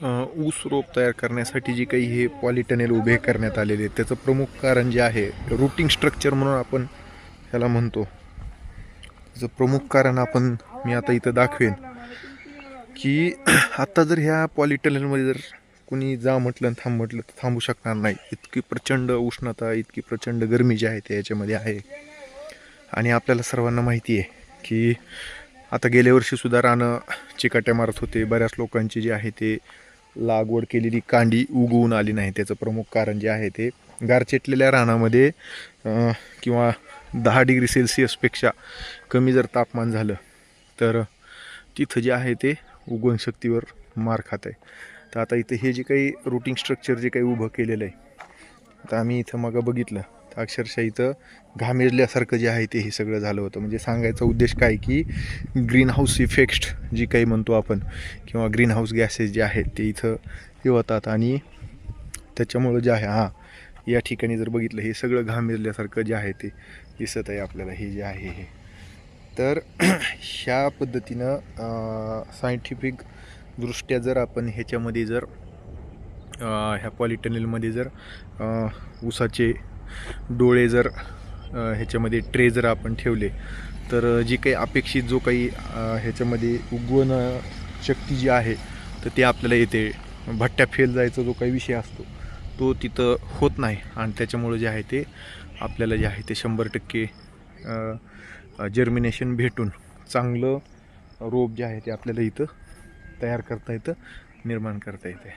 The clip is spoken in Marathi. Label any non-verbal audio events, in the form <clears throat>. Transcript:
ऊस रोप तयार करण्यासाठी जी काही हे पॉलिटनेल उभे करण्यात आलेले आहेत त्याचं प्रमुख कारण जे आहे रुटिंग स्ट्रक्चर म्हणून आपण ह्याला म्हणतो. त्याचं प्रमुख कारण आपण मी आता इथं दाखवेन की <clears throat> आत्ता जर ह्या पॉलिटनेलमध्ये जर कुणी जा म्हटलं आणि थांब म्हटलं तर थांबू शकणार नाही. इतकी प्रचंड उष्णता इतकी प्रचंड गरमी जी आहे ते याच्यामध्ये आहे. आणि आपल्याला सर्वांना माहिती आहे की आता गेल्या वर्षीसुद्धा रानं चिकाट्या मारत होते. बऱ्याच लोकांची जी आहे ते लागवड केलेली कांडी उगवून आली नाही. त्याचं प्रमुख कारण जे आहे ते गारचेटलेल्या रानामध्ये किंवा दहा डिग्री सेल्सिअसपेक्षा कमी जर तापमान झालं तर तिथं जे आहे ते उगवण शक्तीवर मार खात आहे. तर आता इथं हे जे काही रुटिंग स्ट्रक्चर जे काही उभं केलेलं आहे तर आम्ही इथं मग बघितलं. तर अक्षरशः इथं घामेजल्यासारखं जे आहे ते हे सगळं झालं होतं. म्हणजे सांगायचा उद्देश काय की ग्रीन हाऊस इफेक्ट जी काही म्हणतो आपण किंवा ग्रीन हाऊस गॅसेस जे आहेत ते इथं हे होतात आणि त्याच्यामुळं जे आहे हां या ठिकाणी जर बघितलं हे सगळं घामेजल्यासारखं जे आहे ते दिसत आहे आपल्याला. हे जे आहे हे. तर <clears throat> ह्या पद्धतीनं सायंटिफिक दृष्ट्या जर आपण ह्याच्यामध्ये जर ह्या पॉलिटनेलमध्ये जर उसाचे ऊसाचे डोळे जर ह्याच्यामध्ये ट्रे जर आपण ठेवले तर जी काही अपेक्षित जो काही ह्याच्यामध्ये उगवण शक्ती जी आहे तर ते आपल्याला येते. भट्ट्या फेल जायचा जो काही विषय असतो तो तिथं होत नाही. आणि त्याच्यामुळं जे आहे ते आपल्याला जे आहे ते शंभर टक्के जर्मिनेशन भेटून चांगलं रोप जे आहे ते आपल्याला इथं तयार करता येतं निर्माण करता येते